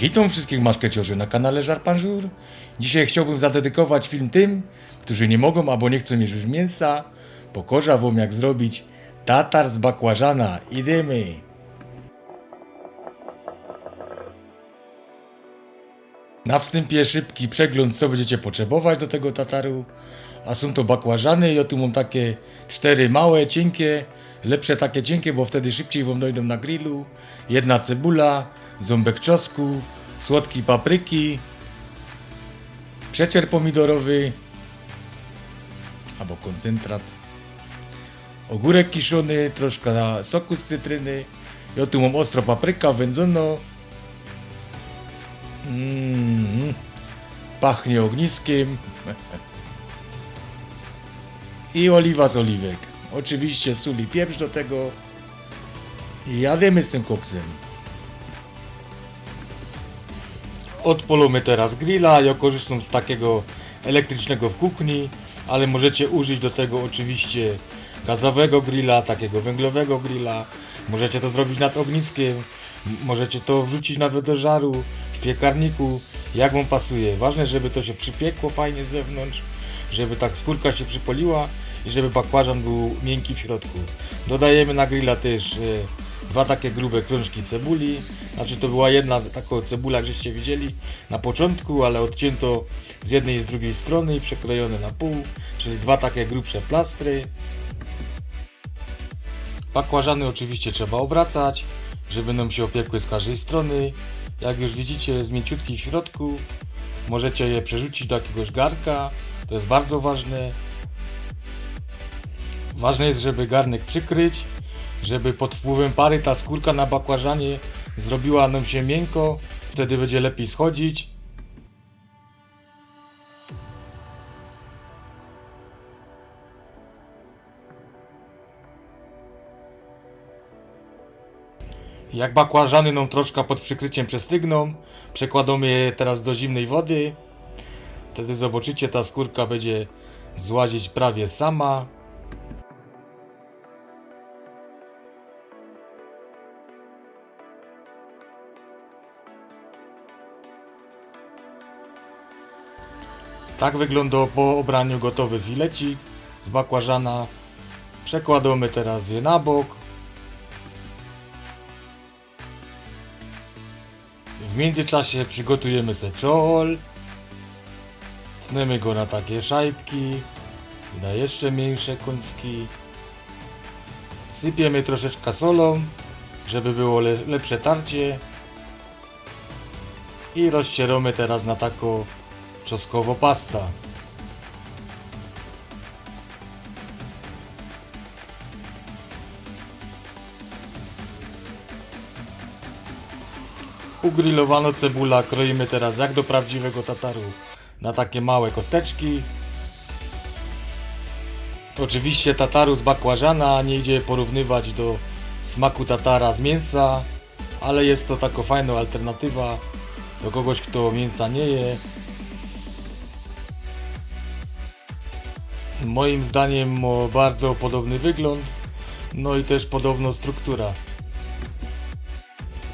Witam wszystkich maszkeciorzy na kanale Żarpanżur. Dzisiaj chciałbym zadedykować film tym, którzy nie mogą albo nie chcą mieć już mięsa. Pokorza wam jak zrobić tatar z bakłażana. Idziemy! Na wstępie szybki przegląd, co będziecie potrzebować do tego tataru. A są to bakłażany, ja tu mam takie cztery małe, cienkie, lepsze takie cienkie, bo wtedy szybciej wam dojdą na grillu. Jedna cebula, ząbek czosnku, słodki papryki, przecier pomidorowy, albo koncentrat, ogórek kiszony, troszkę soku z cytryny. Ja tu mam ostro papryka wędzono. Mm, pachnie ogniskiem. I oliwa z oliwek. Oczywiście sól i pieprz do tego. I jademy z tym koksem. Odpolimy teraz grilla. Ja korzystam z takiego elektrycznego w kuchni, ale możecie użyć do tego oczywiście gazowego grilla, takiego węglowego grilla. Możecie to zrobić nad ogniskiem. Możecie to wrzucić nawet do żaru, w piekarniku, jak wam pasuje. Ważne, żeby to się przypiekło fajnie z zewnątrz, żeby tak skórka się przypoliła i żeby bakłażan był miękki w środku. Dodajemy na grilla też e, dwa takie grube krążki cebuli. Znaczy to była jedna taka cebula, żeście widzieli na początku, ale odcięto z jednej i z drugiej strony i przekrojone na pół, czyli dwa takie grubsze plastry. Bakłażany oczywiście trzeba obracać, żeby nam się opiekły z każdej strony. Jak już widzicie, jest mięciutki w środku. Możecie je przerzucić do jakiegoś garnka. To jest bardzo ważne. Ważne jest, żeby garnek przykryć, żeby pod wpływem pary ta skórka na bakłażanie zrobiła nam się miękko. Wtedy będzie lepiej schodzić. Jak bakłażany nam troszkę pod przykryciem przestygną, przekładamy je teraz do zimnej wody. Wtedy zobaczycie, ta skórka będzie złazić prawie sama. Tak wygląda po obraniu gotowy filecik z bakłażana. Przekładamy teraz je na bok. W międzyczasie przygotujemy se czołol. Tniemy go na takie szajbki. Na jeszcze mniejsze kąski. Sypiemy troszeczkę solą, żeby było le lepsze tarcie. I rozcieramy teraz na taką czosnkowo pasta. Ugrillowaną cebula kroimy teraz jak do prawdziwego tataru na takie małe kosteczki. Oczywiście tataru z bakłażana nie idzie porównywać do smaku tatara z mięsa, ale jest to taka fajna alternatywa do kogoś, kto mięsa nie je. Moim zdaniem ma bardzo podobny wygląd, no i też podobną struktura.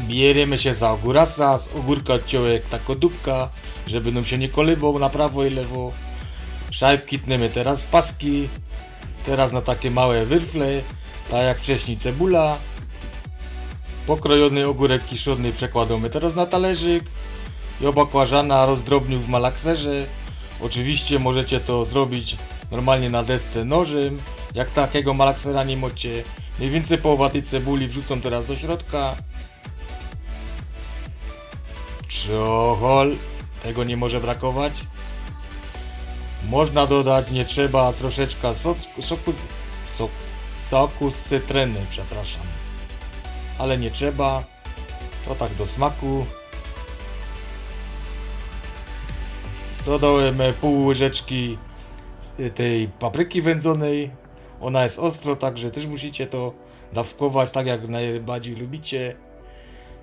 Bierzemy się za ogórasa, z ogórka odciołek tako dupka, żeby nam się nie kolybał na prawo i lewo. Szajbki tniemy teraz w paski, teraz na takie małe wyrfle, tak jak wcześniej cebula. Pokrojony ogórek kiszony przekładamy teraz na talerzyk. I bakłażana rozdrobnił w malakserze. Oczywiście możecie to zrobić normalnie na desce nożem. Jak takiego malaksera nie macie, mniej więcej połowa tej cebuli wrzucą teraz do środka. Czochol, tego nie może brakować. Można dodać, nie trzeba, troszeczkę soku, soku, sok, soku z cytryny, przepraszam. Ale nie trzeba, to tak do smaku. Dodałem pół łyżeczki z tej papryki wędzonej. Ona jest ostro, także też musicie to dawkować tak jak najbardziej lubicie.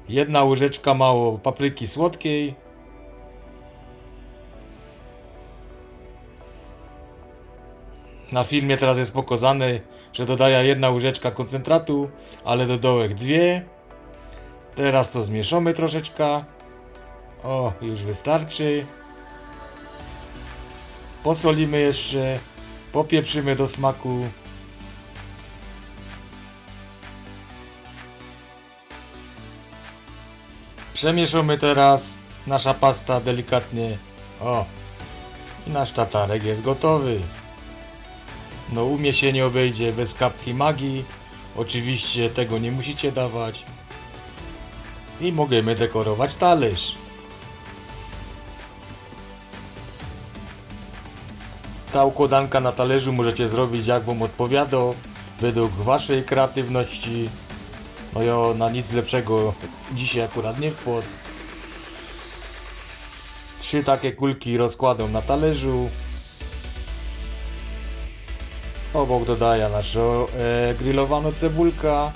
Jedna łyżeczka mało papryki słodkiej. Na filmie teraz jest pokazane, że dodaje jedna łyżeczka koncentratu, ale do dołek dwie. Teraz to zmieszamy troszeczkę. O, już wystarczy. Posolimy jeszcze, popieprzymy do smaku. Przemieszamy teraz nasza pasta delikatnie. O, i nasz tatarek jest gotowy. No u się nie obejdzie bez kapki magii. Oczywiście tego nie musicie dawać. I możemy dekorować talerz. Ta układanka na talerzu możecie zrobić jak wam odpowiada, według waszej kreatywności. No ja na nic lepszego dzisiaj akurat nie wpadł. Trzy takie kulki rozkładam na talerzu. Obok dodaję naszą e, grillowaną cebulka.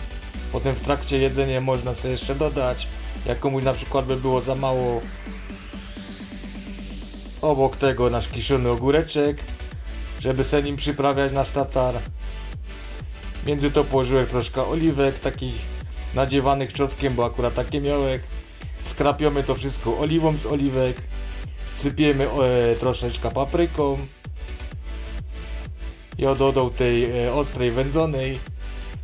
Potem w trakcie jedzenia można sobie jeszcze dodać. Jak komuś na przykład by było za mało. Obok tego nasz kiszony ogóreczek, żeby se nim przyprawiać nasz tatar. Między to położyłem troszkę oliwek, takich nadziewanych czosnkiem, bo akurat takie miałek. Skrapiamy to wszystko oliwą z oliwek. Sypiemy e, troszeczkę papryką. Ja dodał tej e, ostrej wędzonej,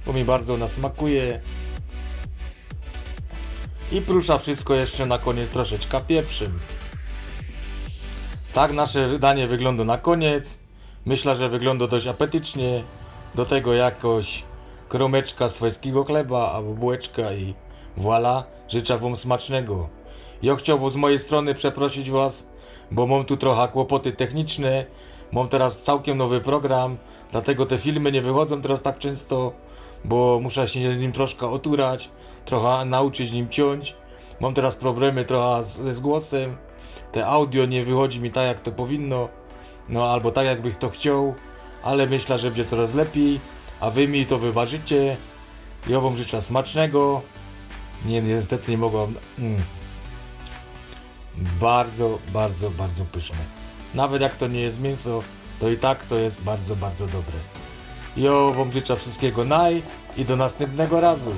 bo mi bardzo ona smakuje. I prusza wszystko jeszcze na koniec troszeczkę pieprzem. Tak nasze danie wygląda na koniec. Myślę, że wygląda dość apetycznie. Do tego jakoś kromeczka swojskiego chleba albo bułeczka i voilà, życzę wam smacznego. Ja chciałbym z mojej strony przeprosić was, bo mam tu trochę kłopoty techniczne. Mam teraz całkiem nowy program, dlatego te filmy nie wychodzą teraz tak często, bo muszę się nim troszkę oturać, trochę nauczyć nim ciąć. Mam teraz problemy trochę z, z głosem. Te audio nie wychodzi mi tak jak to powinno, no albo tak jakbym to chciał, ale myślę, że będzie coraz lepiej, a wy mi to wybaczycie. Ja wam życzę smacznego. Nie, niestety nie mogłam. Mm. Bardzo, bardzo, bardzo pyszne. Nawet jak to nie jest mięso, to i tak to jest bardzo, bardzo dobre. Ja wam życzę wszystkiego naj i do następnego razu.